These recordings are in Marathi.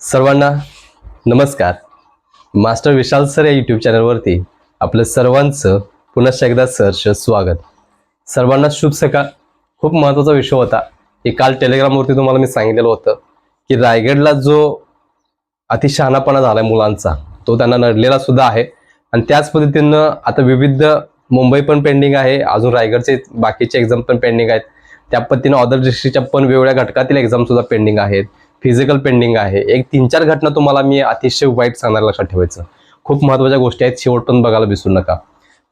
सर्वांना नमस्कार. मास्टर विशाल सर या यूट्यूब चॅनलवरती आपलं सर्वांचं पुन्हा एकदा सहर्ष स्वागत. सर्वांना शुभ सकाळ. खूप महत्त्वाचा विषय होता. की काल टेलिग्रामवरती तुम्हाला मी सांगितलेलं होतं की रायगडला जो अतिशहाणापणा झाला मुलांचा तो त्यांना नडलेला सुद्धा आहे. आणि त्याच पद्धतीनं आता विविध मुंबई पण पेंडिंग आहे. अजून रायगडचे बाकीचे एक्झाम पण पेंडिंग आहेत. त्या पद्धतीनं ऑदर डिस्ट्रिक्टच्या पण वेगवेगळ्या घटकातील एक्झाम सुद्धा पेंडिंग आहेत. फिजिकल पेंडिंग आहे. एक तीन चार घटना तुम्हाला मी अतिशय वाईट सांगणार लक्षात ठेवायचं. खूप महत्त्वाच्या गोष्टी आहेत शेवटून बघायला विसरू नका.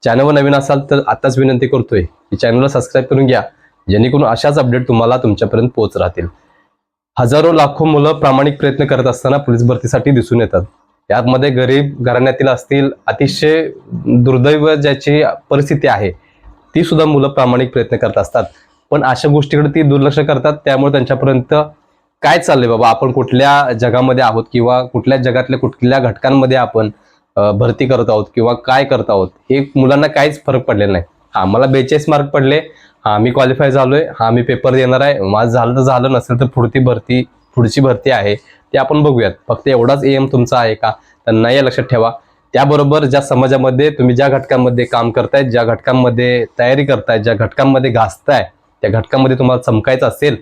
चॅनलवर नवीन असाल तर आताच विनंती करतोय की चॅनलला सबस्क्राईब करून घ्या जेणेकरून अशाच अपडेट तुम्हाला तुमच्यापर्यंत पोहोच राहतील. हजारो लाखो मुलं प्रामाणिक प्रयत्न करत असताना पोलीस भरतीसाठी दिसून येतात. यामध्ये गरीब घराण्यातील असतील अतिशय दुर्दैव ज्याची परिस्थिती आहे ती सुद्धा मुलं प्रामाणिक प्रयत्न करत असतात. पण अशा गोष्टीकडे ती दुर्लक्ष करतात त्यामुळे त्यांच्यापर्यंत काय चाललंय बाबा? आपण कुठल्या जगामध्ये आहोत किंवा कुठल्या जगातल्या कुठल्या घटकांमध्ये आपण भरती करत आहोत किंवा काय करत आहोत? हे मुलांना काहीच फरक पडलेला नाही. हा मला बेचाळीस मार्क पडले. हा मी क्वालिफाय झालोय. हा मी पेपर देणार आहे. माझं झालं तर झालं नसेल तर पुढची भरती पुढची भरती आहे. ते आपण बघूयात. फक्त एवढाच एम तुमचा आहे का? तर नाही लक्षात ठेवा. त्याबरोबर ज्या समाजामध्ये तुम्ही ज्या घटकांमध्ये काम करताय ज्या घटकांमध्ये तयारी करताय ज्या घटकांमध्ये घासताय त्या घटकांमध्ये तुम्हाला चमकायचं असेल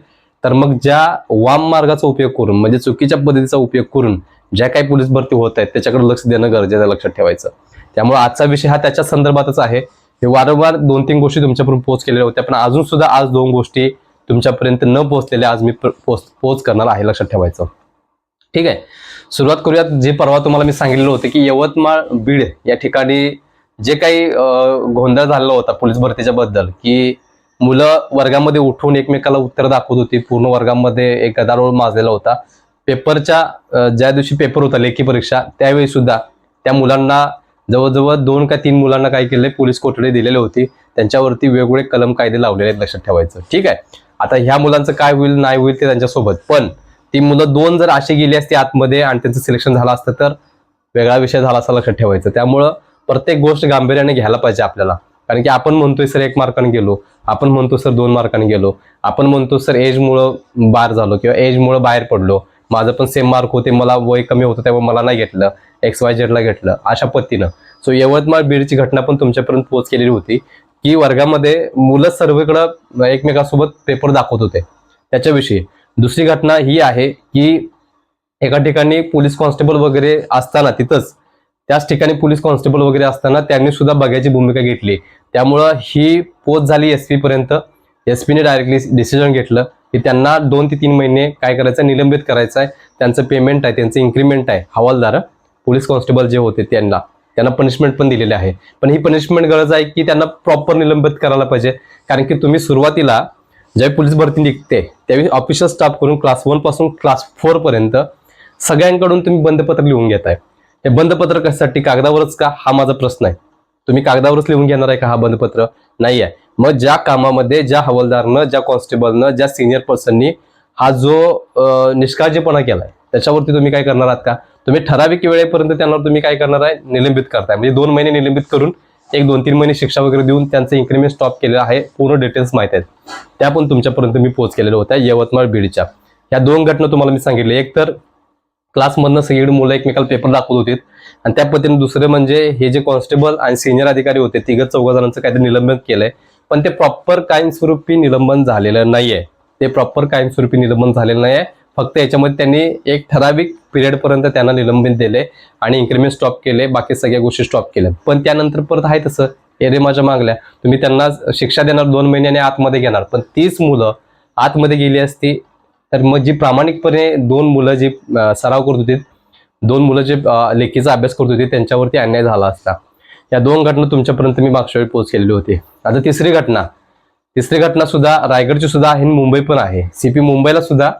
तर मग ज्या वाम मार्गाचा उपयोग करून म्हणजे चुकीच्या पद्धतीचा उपयोग करून ज्या काही पोलीस भरती होत आहेत त्याच्याकडे लक्ष देणं गरजेचं लक्षात ठेवायचं. त्यामुळे आजचा विषय हा त्याच्या संदर्भातच आहे. हे वारंवार दोन तीन गोष्टी तुमच्यापर्यंत पोच केलेल्या होत्या पण अजून सुद्धा आज दोन गोष्टी तुमच्यापर्यंत न पोहोचलेल्या आज मी पोच पोच करणार आहे लक्षात ठेवायचं. ठीक आहे? सुरुवात करूयात जे परवा तुम्हाला मी सांगितलेलं होतं की यवतमाळ बीड या ठिकाणी जे काही गोंधळ झालेला होता पोलीस भरतीच्या बद्दल की मुलं वर्गामध्ये उठून एकमेकाला उत्तर दाखवत होती. पूर्ण वर्गामध्ये एक गदारोळ माजलेला होता. पेपरच्या ज्या दिवशी पेपर होता लेखी परीक्षा त्यावेळी सुद्धा त्या मुलांना जवळजवळ दोन का तीन मुलांना काय केले पोलीस कोठडी दिलेली होती. त्यांच्यावरती वेगवेगळे कलम कायदे लावलेले आहेत लक्षात ठेवायचं. ठीक आहे? आता ह्या मुलांचं काय होईल नाही होईल ते त्यांच्यासोबत. पण ती मुलं दोन जर अशी गेली असती आतमध्ये आणि त्यांचं सिलेक्शन झालं असतं तर वेगळा विषय झाला असं लक्षात ठेवायचं. त्यामुळं प्रत्येक गोष्ट गांभीर्याने घ्यायला पाहिजे आपल्याला. कारण की आपण म्हणतोय सर एक मार्काने गेलो. आपण म्हणतो सर दोन मार्काने गेलो. आपण म्हणतो सर एजमुळं बाहेर झालो किंवा एजमुळं बाहेर पडलो. माझं पण सेम मार्क होते मला वय कमी होतं त्यामुळे मला नाही घेतलं. एक्स वाय झेडला घेतलं अशा पद्धतीनं. सो यवतमाळ बीडची घटना पण तुमच्यापर्यंत पोच केलेली होती की वर्गामध्ये मुलं सर्वेकडं एकमेकांसोबत पेपर दाखवत होते. त्याच्याविषयी. दुसरी घटना ही आहे की एका ठिकाणी पोलीस कॉन्स्टेबल वगैरे असताना तिथंच त्याच ठिकाणी पोलीस कॉन्स्टेबल वगैरे असताना त्यांनी सुद्धा बघायची भूमिका घेतली. त्यामुळं ही पोच झाली एस पी पर्यंत. एस पीने डायरेक्टली डिसिजन घेतलं की त्यांना दोन ते तीन महिने काय करायचं निलंबित करायचं आहे त्यांचं पेमेंट आहे त्यांचं इन्क्रीमेंट आहे. हवालदार पोलीस कॉन्स्टेबल जे होते त्यांना. त्यांना पनिशमेंट पण दिलेली आहे. पण ही पनिशमेंट गरज आहे की त्यांना प्रॉपर निलंबित करायला पाहिजे. कारण की तुम्ही सुरुवातीला ज्यावेळी पोलीस भरती निघते त्यावेळी ऑफिशियल स्टाफ करून क्लास वनपासून क्लास फोर पर्यंत सगळ्यांकडून तुम्ही बंदपत्र लिहून घेताय. हे बंदपत्र कशासाठी? कागदावरच का? हा माझा प्रश्न आहे. तुम्ही कागदावरच लिहून घेणार आहे का हा बंदपत्र? नाही आहे मग ज्या कामामध्ये ज्या हवालदारनं ज्या कॉन्स्टेबलनं ज्या सिनियर पर्सननी हा जो निष्काळजीपणा केलाय त्याच्यावरती तुम्ही काय करणार आहात का? तुम्ही ठराविक वेळेपर्यंत त्यांना तुम्ही काय करणार आहे? निलंबित करताय. म्हणजे दोन महिने निलंबित करून एक दोन तीन महिने शिक्षा वगैरे देऊन त्यांचं इन्क्रीमेंट स्टॉप केलेलं आहे. पूर्ण डिटेल्स माहीत आहेत. त्या पण तुमच्यापर्यंत मी पोच केलेल्या होत्या यवतमाळ बीडच्या. या दोन घटना तुम्हाला मी सांगितले. एक तर क्लासमधनं सगळी मुलं एकमेकाला पेपर दाखवत होते आणि त्या पद्धतीने दुसरे म्हणजे हे जे कॉन्स्टेबल आणि सिनियर अधिकारी होते तिघं चौघा जणांचं काहीतरी निलंबन केलंय. पण ते प्रॉपर कायमस्वरूपी निलंबन झालेलं नाहीये. ते प्रॉपर कायमस्वरूपी निलंबन झालेलं नाहीये. फक्त याच्यामध्ये त्यांनी एक ठराविक पिरियड पर्यंत त्यांना निलंबित दिले आणि इन्क्रीमेंट स्टॉप केले बाकी सगळ्या गोष्टी स्टॉप केल्या. पण त्यानंतर परत आहे तसं एरे माझ्या मागल्या. तुम्ही त्यांना शिक्षा देणार दोन महिन्याने आतमध्ये घेणार. पण तीच मुलं आतमध्ये गेली असती तर मग जी प्रामाणिकपणे दोन मुलं जी सराव करत होती दोन मुलं जे लेखीचा अभ्यास करत होती त्यांच्यावरती अन्याय झाला असता. या दोन घटना तुमच्यापर्यंत मी मागच्या वेळी पोच केलेली होती. आता तिसरी घटना. तिसरी घटना सुद्धा रायगडची सुद्धा आहे मुंबई पण आहे. सीपी मुंबईला सुद्धा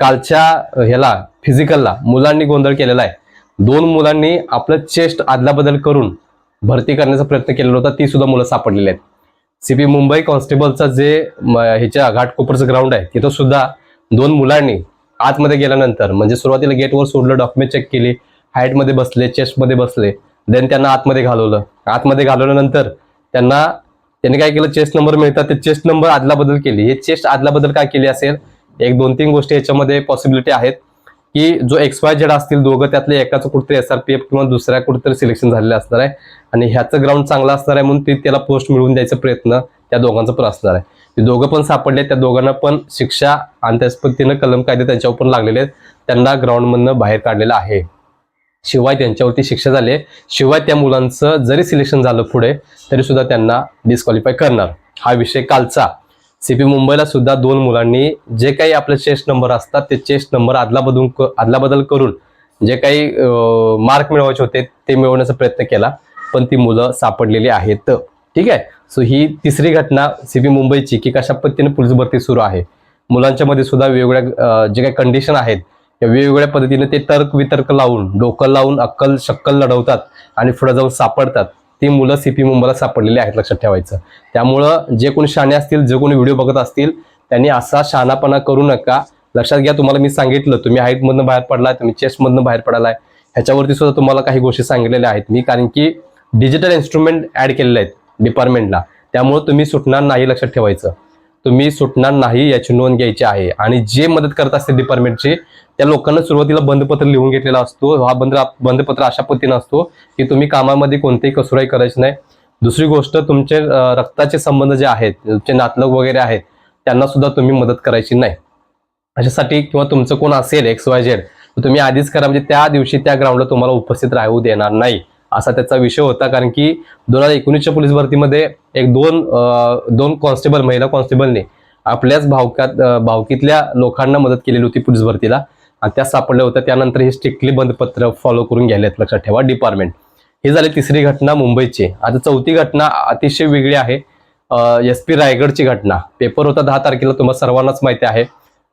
कालच्या ह्याला फिजिकलला मुलांनी गोंधळ केलेला आहे. दोन मुलांनी आपलं चेस्ट आदलाबदल करून भरती करण्याचा प्रयत्न केलेला होता ती सुद्धा मुलं सापडलेली आहेत. सीपी मुंबई कॉन्स्टेबलचा जे म, ह्याच्या घाटकोपरचं ग्राउंड आहे तिथं सुद्धा दोन मुलांनी आतमध्ये गेल्यानंतर म्हणजे सुरुवातीला गेटवर सोडलं डॉक्युमेंट चेक केली हाईटमध्ये बसले चेस्टमध्ये बसले देन त्यांना आतमध्ये घालवलं. आतमध्ये घालवल्यानंतर त्यांना त्यांनी काय केलं चेस्ट नंबर मिळतात ते चेस्ट नंबर आदला बदल केली. हे चेस्ट आदला बदल काय केली असेल? एक दोन तीन गोष्टी याच्यामध्ये पॉसिबिलिटी आहेत की जो एक्स वाय झेड असतील दोघं त्यातले एकाचं कुठतरी एस आर पी एफ किंवा दुसऱ्या कुठेतरी सिलेक्शन झालेलं असणार आहे. आणि ह्याचं ग्राउंड चांगलं असणार आहे म्हणून ते त्याला पोस्ट मिळवून द्यायचा प्रयत्न त्या दोघांचा पण असणार आहे. ते दोघं पण सापडले त्या दोघांना पण शिक्षा आणि त्याच पद्धतीनं कलम कायदे त्यांच्यावर पण लागलेले आहेत. त्यांना ग्राउंडमधनं बाहेर काढलेलं आहे. शिवाय त्यांच्यावरती शिक्षा झाली आहे. शिवाय त्या मुलांचं जरी सिलेक्शन झालं पुढे तरी सुद्धा त्यांना डिस्क्वालिफाय करणार. हा विषय कालचा. सीपी मुंबईला सुद्धा दोन मुलांनी जे काही आपले चेस्ट नंबर असतात ते चेस्ट नंबर अदलाबदल अदलाबदल करून जे काही मार्क मिळवायचे होते ते मिळवण्याचा प्रयत्न केला. पण ती मुलं सापडलेली आहेत. ठीक आहे? सो ही तिसरी घटना सीबी मुंबईची की कशा पद्धतीने पोलीस भरती सुरू आहे? मुलांच्या मध्ये सुद्धा वेगवेगळ्या जे काही कंडिशन आहेत त्या वेगवेगळ्या पद्धतीने ते तर्क वितर्क लावून डोकं लावून अक्कल शक्कल लढवतात आणि पुढे जाऊन सापडतात. ती मुलं सीपी मुंबईला सापडलेली आहेत लक्षात ठेवायचं. त्यामुळं जे कोणी शाणे असतील जे कोणी व्हिडिओ बघत असतील त्यांनी असा शहाणापणा करू नका. लक्षात घ्या तुम्हाला मी सांगितलं तुम्ही हाईटमधनं बाहेर पडलाय तुम्ही चेस्टमधनं बाहेर पडलाय. ह्याच्यावरती सुद्धा तुम्हाला काही गोष्टी सांगितलेल्या आहेत. मी कारण की डिजिटल इन्स्ट्रुमेंट ऍड केलेले आहेत. डिपार्टमेंटला त्यामुळे तुम्ही सुटणार नाही लक्षात ठेवायचं. तुम्ही सुटणार नाही याची नोंद घ्यायची आहे. आणि जे मदत करत असते डिपार्टमेंटची त्या लोकांना सुरुवातीला बंधपत्र लिहून घेतलेला असतो. हा बंध बंधपत्र अशा पद्धतीनं असतो की तुम्ही कामामध्ये कोणतेही कसुराई करायची नाही. दुसरी गोष्ट तुमचे रक्ताचे संबंध जे आहेत तुमचे नातलग वगैरे आहेत त्यांना सुद्धा तुम्ही मदत करायची नाही. अशासाठी किंवा तुमचं कोण असेल एक्स वाय झेड तर तुम्ही आधीच करा. म्हणजे त्या दिवशी त्या ग्राउंडला तुम्हाला उपस्थित राहू देणार नाही. असा त्याचा विषय होता कारण की दोन हजार एकोणीसच्या पोलीस भरतीमध्ये एक दोन दोन कॉन्स्टेबल महिला कॉन्स्टेबलने आपल्याच भावकात भावकीतल्या लोकांना मदत केलेली होती पोलीस भरतीला. आणि त्या सापडल्या होत्या. त्यानंतर हे स्ट्रिक्टली बंदपत्र फॉलो करून घ्यायला आहेत, लक्षात ठेवा डिपार्टमेंट ही झाली तिसरी घटना मुंबईची. आता चौथी घटना अतिशय वेगळी आहे. एस पी रायगडची घटना. पेपर होता दहा तारखेला तुम्हाला सर्वांनाच माहिती आहे.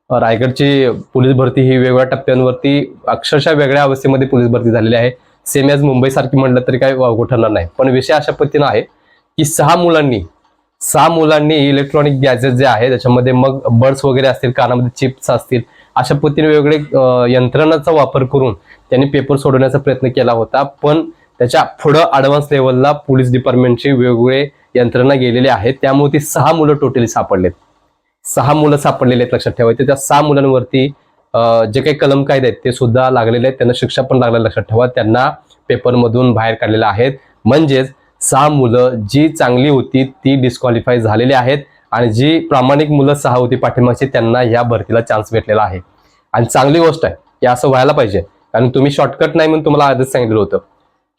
रायगडची पोलीस भरती ही वेगवेगळ्या टप्प्यांवरती अक्षरशः वेगळ्या अवस्थेमध्ये पोलीस भरती झालेली आहे. सेम ॲज मुंबईसारखी म्हटलं तरी काय वावगं ठरणार नाही. पण विषय अशा पद्धतीनं आहे की सहा मुलांनी सहा मुलांनी इलेक्ट्रॉनिक गॅजेट जे आहे त्याच्यामध्ये मग बर्ड्स वगैरे असतील कानामध्ये चिप्स असतील अशा पद्धतीने वेगवेगळे यंत्रणाचा वापर करून त्यांनी पेपर सोडवण्याचा प्रयत्न केला होता. पण त्याच्या पुढं ॲडव्हान्स लेवलला पोलीस डिपार्टमेंटची वेगवेगळे यंत्रणा गेलेली आहेत. त्यामुळे ती सहा मुलं टोटली सापडलेत. सहा मुलं सापडलेले आहेत लक्षात ठेवायचे. त्या सहा मुलांवरती जे काही कलम कायदे आहेत ते सुद्धा लागलेले आहेत. त्यांना शिक्षा पण लागलेल्या लक्षात ठेवा. त्यांना पेपरमधून बाहेर काढलेलं आहेत. म्हणजेच सहा मुलं जी चांगली होती ती डिस्क्वालिफाय झालेली आहेत आणि जी प्रामाणिक मुलं सहा होती पाठिंबाची त्यांना या भरतीला चान्स भेटलेला आहे. आणि चांगली गोष्ट आहे की असं व्हायला पाहिजे. कारण तुम्ही शॉर्टकट नाही म्हणून तुम्हाला आधीच सांगितलं होतं.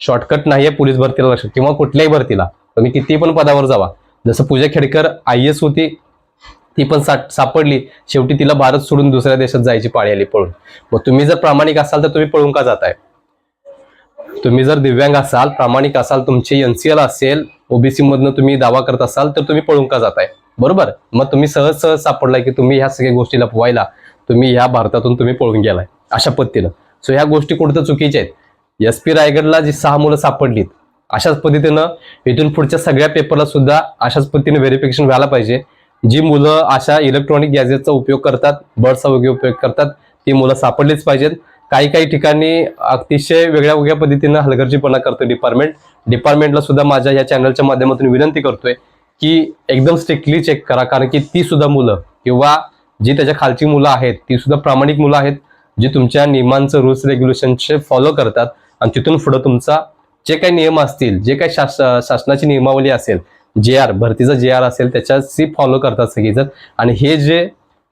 शॉर्टकट नाही आहे पोलीस भरतीला लक्षात किंवा कुठल्याही भरतीला. तुम्ही किती पण पदावर जावा. जसं पूजा खेडकर आय एस होती ती पण सापडली. शेवटी तिला भारत सोडून दुसऱ्या देशात जायची पाळी आली पळून. मग तुम्ही जर प्रामाणिक असाल तर तुम्ही पळून का जाताय? तुम्ही जर दिव्यांग असाल प्रामाणिक असाल तुमची एनसीएल असेल ओबीसी मधनं तुम्ही दावा करत असाल तर तुम्ही पळून का जाताय? बरोबर? मग तुम्ही सहज सहज सापडलाय की तुम्ही ह्या सगळ्या गोष्टीला पोवायला तुम्ही ह्या भारतातून तुम्ही पळून गेलाय अशा पद्धतीनं. सो ह्या गोष्टी कुठं चुकीच्या आहेत. एस पी रायगडला जी सहा मुलं सापडलीत अशाच पद्धतीनं इथून पुढच्या सगळ्या पेपरला सुद्धा अशाच पद्धतीने व्हेरिफिकेशन व्हायला पाहिजे. जी मुलं अशा इलेक्ट्रॉनिक गॅजेटचा उपयोग करतात बर्डचा वगैरे उपयोग करतात ती मुलं सापडलीच पाहिजेत. काही काही ठिकाणी अतिशय वेगळ्या वेगळ्या पद्धतीनं हलगर्जीपणा करतो डिपार्टमेंट डिपार्टमेंटला सुद्धा माझ्या या चॅनलच्या माध्यमातून विनंती करतोय की एकदम स्ट्रिक्टली चेक करा. कारण की ती सुद्धा मुलं किंवा जी त्याच्या खालची मुलं आहेत ती सुद्धा प्रामाणिक मुलं आहेत जी तुमच्या नियमांचं रूल्स रेग्युलेशनचे फॉलो करतात. आणि तिथून पुढं तुमचा जे काही नियम असतील जे काही शास शासनाची नियमावली असेल जे आर भरतीचा जे आर असेल त्याच्याशी फॉलो करतात सगळीजण. आणि हे जे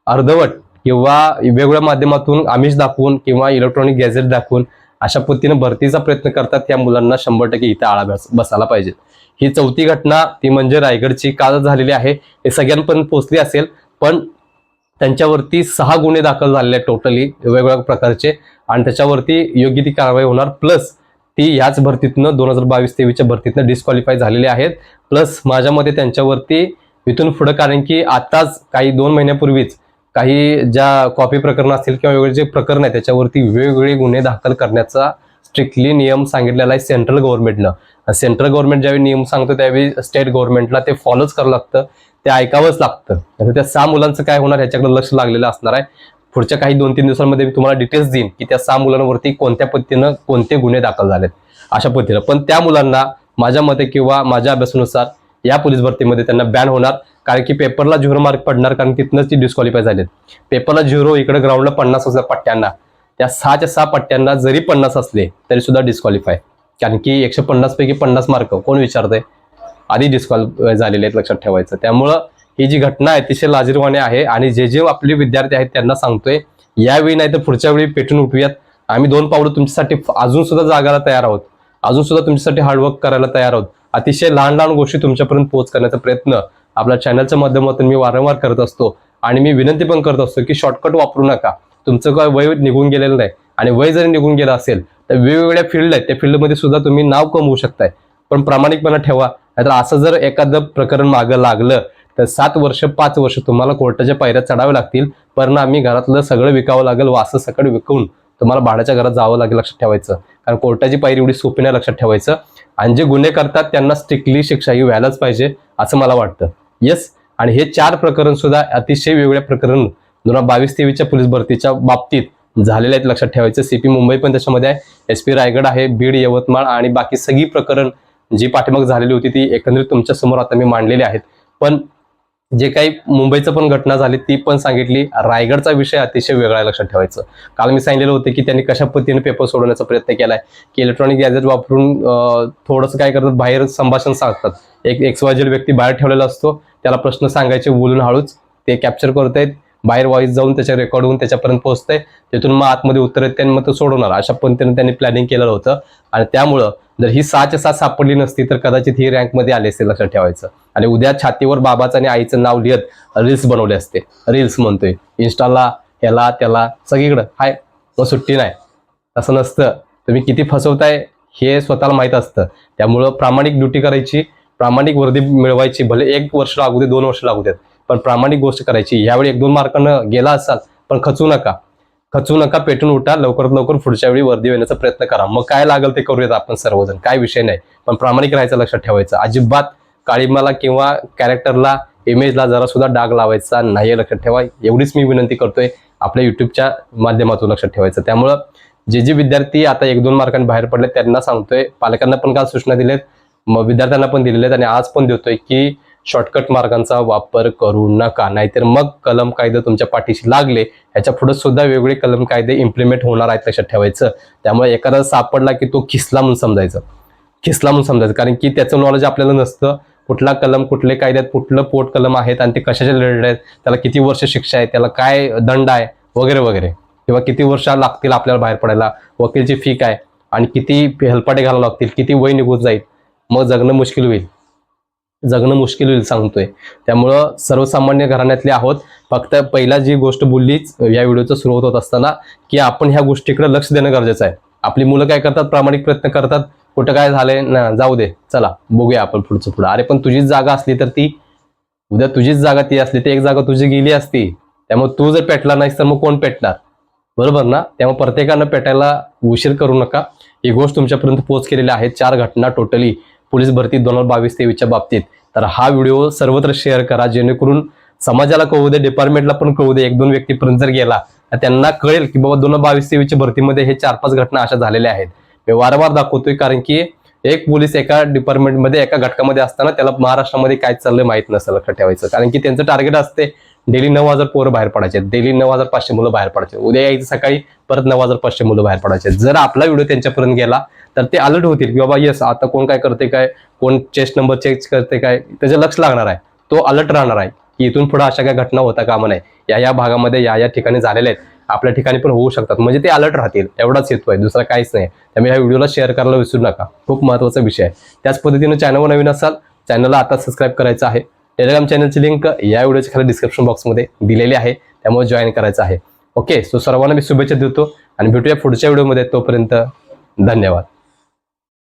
अर्धवट किंवा वेगवेगळ्या माध्यमातून आमिष दाखवून किंवा इलेक्ट्रॉनिक गॅझेट दाखवून अशा पद्धतीने भरतीचा प्रयत्न करतात त्या मुलांना शंभर टक्के इथे आळा बसायला पाहिजे. ही चौथी घटना ती म्हणजे रायगडची काल झालेली आहे. हे सगळ्यांपर्यंत पोहोचली असेल पण त्यांच्यावरती सहा गुन्हे दाखल झालेले आहेत टोटली वेगवेगळ्या प्रकारचे. आणि त्याच्यावरती योग्य ती कारवाई होणार. प्लस ती ह्याच भरतीतनं दोन हजार बावीस तेवीसच्या भरतीतनं डिस्क्वालिफाय झालेले आहेत. प्लस माझ्या मते त्यांच्यावरती इथून पुढं कारण की आताच काही दोन महिन्यापूर्वीच काही ज्या कॉपी प्रकरण असतील किंवा वेगवेगळे जे प्रकरण आहे त्याच्यावरती वेगवेगळे गुन्हे दाखल करण्याचा स्ट्रिक्टली नियम सांगितलेला आहे सेंट्रल गव्हर्नमेंटनं सेंट्रल गव्हर्नमेंट ज्यावेळी नियम सांगतो त्यावेळी स्टेट गव्हर्नमेंटला ते फॉलोच करावं लागतं ते ऐकावंच लागतं. त्या सहा मुलांचं काय होणार ह्याच्याकडे लक्ष लागलेलं असणार आहे. पुढच्या काही दोन तीन दिवसांमध्ये मी तुम्हाला डिटेल्स देईन की त्या सहा मुलांवरती कोणत्या पद्धतीनं कोणते गुन्हे दाखल झालेत अशा पद्धतीनं. पण त्या मुलांना माझ्या मते किंवा माझ्या अभ्यासानुसार या पोलीस भरतीमध्ये त्यांना बॅन होणार कारण की पेपरला झिरो मार्क पडणार कारण तिथनंच ती डिस्क्वालिफाय झालेत. पेपरला झिरो इकडे ग्राउंडला पन्नास असल्या पट्ट्यांना. त्या सहाच्या सहा पट्ट्यांना जरी पन्नास असले तरी सुद्धा डिस्क्वालिफाय कारण की एकशे पन्नास पैकी पन्नास मार्क कोण विचारतंय? आधी डिस्क्वालिफाय झालेले आहेत लक्षात ठेवायचं. त्यामुळं ही जी घटना आहे अतिशय लाजीरवाणी आहे आणि जे जे आपले विद्यार्थी आहेत त्यांना सांगतोय यावेळी नाही तर पुढच्या वेळी पेटून उठूयात. आम्ही दोन पावलं तुमच्यासाठी अजून सुद्धा जागायला तयार आहोत. अजून सुद्धा तुमच्यासाठी हार्डवर्क करायला तयार आहोत. अतिशय लहान लहान गोष्टी तुमच्यापर्यंत पोहोच करण्याचा प्रयत्न आपल्या चॅनलच्या माध्यमातून मी वारंवार करत असतो आणि मी विनंती पण करत असतो की शॉर्टकट वापरू नका. तुमचं काय वय निघून गेलेलं नाही आणि वय जरी निघून गेलं असेल तर वेगवेगळ्या फील्ड आहेत. त्या फील्डमध्ये सुद्धा तुम्ही नाव कमवू शकताय. पण प्रामाणिकपणा ठेवा. नाहीतर असं जर एखादं प्रकरण मागं लागलं तर सात वर्ष पाच वर्ष तुम्हाला कोर्टाच्या पायऱ्या चढाव्या लागतील. परिणामी घरातलं सगळं विकावं लागेल वासं सकट विकून तुम्हाला भाड्याच्या घरात जावं लागेल लक्षात ठेवायचं. कारण कोर्टाची पायरी एवढी सोपी नाही लक्षात ठेवायचं. आणि जे गुन्हे करतात त्यांना स्ट्रिक्टली शिक्षा ही व्हायलाच पाहिजे असं मला वाटतं. येस आणि हे चार प्रकरण सुद्धा अतिशय वेगवेगळ्या प्रकरण दोन हजार बावीस तेवीसच्या पोलीस भरतीच्या बाबतीत झालेले आहेत लक्षात ठेवायचं. सीपी मुंबई पण त्याच्यामध्ये आहे. एस पी रायगड आहे बीड यवतमाळ आणि बाकी सगळी प्रकरण जी पाठीमाग झालेली होती ती एकंदरीत तुमच्यासमोर आता मी मांडलेली आहेत. पण जे काही मुंबईचं पण घटना झाली ती पण सांगितली. रायगडचा विषय अतिशय वेगळा लक्षात ठेवायचं. काल मी सांगितलेलं होतं की त्यांनी कशा पद्धतीने पेपर सोडवण्याचा प्रयत्न केलाय की इलेक्ट्रॉनिक गॅजेट वापरून थोडंसं काय करतात बाहेर संभाषण सांगतात. एक एक्सवायजेड व्यक्ती बाहेर ठेवलेला असतो त्याला प्रश्न सांगायचे बोलून हळूच ते कॅप्चर करतायत. बाहेर व्हॉइस जाऊन त्याच्या रेकॉर्ड होऊन त्याच्यापर्यंत पोहोचतंय. तिथून मग आतमध्ये उत्तर त्यांनी मग तो सोडवणार. अशा पद्धतीने त्यांनी प्लॅनिंग केलेलं होतं. आणि त्यामुळं जर ही सहाच्या सात सापडली नसती तर कदाचित ही रँकमध्ये आली असते लक्षात ठेवायचं. आणि उद्या छातीवर बाबाचं आणि आईचं नाव लिहत रील्स बनवले असते. रील्स म्हणतोय. इन्स्टाला ह्याला त्याला सगळीकडं. हाय मग सुट्टी नाही. तसं नसतं. तुम्ही किती फसवताय हे स्वतःला माहीत असतं. त्यामुळं प्रामाणिक ड्युटी करायची प्रामाणिक वर्दी मिळवायची. भले एक वर्ष लागू दे दोन वर्ष लागू देत. पण प्रामाणिक गोष्ट करायची. यावेळी एक दोन मार्कानं गेला असाल पण खचू नका. खचू नका पेटून उठा लवकरात लवकर पुढच्या वेळी वर्दी येण्याचा प्रयत्न करा. मग काय लागेल ते करूयात आपण सर्वजण काय विषय नाही. पण प्रामाणिक राहायचं लक्षात ठेवायचं. अजिबात काळीमाला किंवा कॅरेक्टरला इमेजला जरा सुद्धा डाग लावायचा नाही लक्षात ठेवा. एवढीच मी विनंती करतोय आपल्या युट्यूबच्या माध्यमातून लक्षात ठेवायचं. त्यामुळं जे जे विद्यार्थी आता एक दोन मार्कांनी बाहेर पडले त्यांना सांगतोय. पालकांना पण काल सूचना दिलेत मग विद्यार्थ्यांना पण दिलेले आहेत आणि आज पण देतोय की शॉर्टकट मार्गांचा वापर करू नका. नाहीतर मग कलम कायदे तुमच्या पाठीशी लागले ह्याच्या पुढे सुद्धा वेगवेगळे कलम कायदे इम्प्लिमेंट होणार आहेत लक्षात ठेवायचं. त्यामुळे एखादा सापडला की तो खिसला म्हणून समजायचं. खिसला म्हणून समजायचं. कारण की त्याचं नॉलेज आपल्याला नसतं. कुठला कलम कुठले कायद्यात कुठलं पोट कलम आहेत आणि ते कशाचे रिलेटेड आहेत त्याला किती वर्ष शिक्षा आहे त्याला काय दंड आहे वगैरे वगैरे. किंवा किती वर्ष लागतील आपल्याला बाहेर पडायला वकीलची फी काय आणि किती हेलपाटे घालावं लागतील किती वय निघून जाईल. मग जगणं मुश्किल होईल. जगणं मुश्किल होईल सांगतोय. त्यामुळं सर्वसामान्य घराण्यातले आहोत. फक्त पहिला जी गोष्ट बोललीच या व्हिडिओचं सुरुवात होत असताना की आपण ह्या गोष्टीकडे लक्ष देणं गरजेचं आहे. आपली मुलं काय करतात? प्रामाणिक प्रयत्न करतात. कुठं काय झालंय? ना जाऊ दे. चला बघूया आपण पुढचं पुढं. अरे पण तुझीच जागा असली तर ती उद्या तुझीच जागा ती असली तर एक जागा तुझी गेली असती. त्यामुळे तू जर पेटला नाहीस तर मग कोण पेटणार? बरोबर ना? त्यामुळे प्रत्येकानं पेटायला उशीर करू नका. ही गोष्ट तुमच्यापर्यंत पोच केलेली आहे. चार घटना टोटली. पोलीस भरती दोन हजार बावीस तेवीसच्या बाबतीत. तर हा व्हिडिओ सर्वत्र शेअर करा जेणेकरून समाजाला कळू दे डिपार्टमेंटला पण कळू दे एक दोन व्यक्तीपर्यंत जर गेला तर त्यांना कळेल की बाबा दोन हजार बावीस तेवीसच्या भरतीमध्ये हे चार पाच घटना अशा झालेल्या आहेत. मी वारंवार दाखवतोय कारण की एक पोलीस एका डिपार्टमेंटमध्ये एका घटकामध्ये असताना त्याला महाराष्ट्रामध्ये काय चाललंय माहीत नसेल लक्षात ठेवायचं. कारण की त्यांचं टार्गेट असते डेली नऊ हजार पोरं बाहेर पडायचे डेली नऊ हजार पाचशे मुलं बाहेर पडायचे. उद्या यायचं सकाळी परत नऊ हजार पाचशे मुलं बाहेर पडायचे. जर आपला व्हिडिओ त्यांच्यापर्यंत गेला तर ते अलर्ट होतील की बाबा येस आता कोण काय करते काय कोण चेस्ट नंबर चेक करते काय? त्याचं लक्ष लागणार आहे. तो अलर्ट राहणार आहे की इथून पुढे अशा काही घटना होता कामा नाही या या भागामध्ये या या ठिकाणी झालेल्या आहेत. आपल्या ठिकाणी पण होऊ शकतात. म्हणजे ते अलर्ट राहतील. एवढाच हेतू आहे. दुसरा काहीच नाही. त्यामुळे ह्या व्हिडिओला शेअर करायला विसरू नका. खूप महत्त्वाचा विषय आहे. त्याच पद्धतीनं चॅनलवर नवीन असाल चॅनलला आता सबस्क्राईब करायचं आहे. टेलिग्राम चॅनलची लिंक या व्हिडिओच्या खाली डिस्क्रिप्शन बॉक्समध्ये दिलेली आहे. त्यामुळे जॉईन करायचं आहे. ओके सो सर्वांना मी शुभेच्छा देतो आणि भेटूया पुढच्या व्हिडिओमध्ये तोपर्यंत धन्यवाद.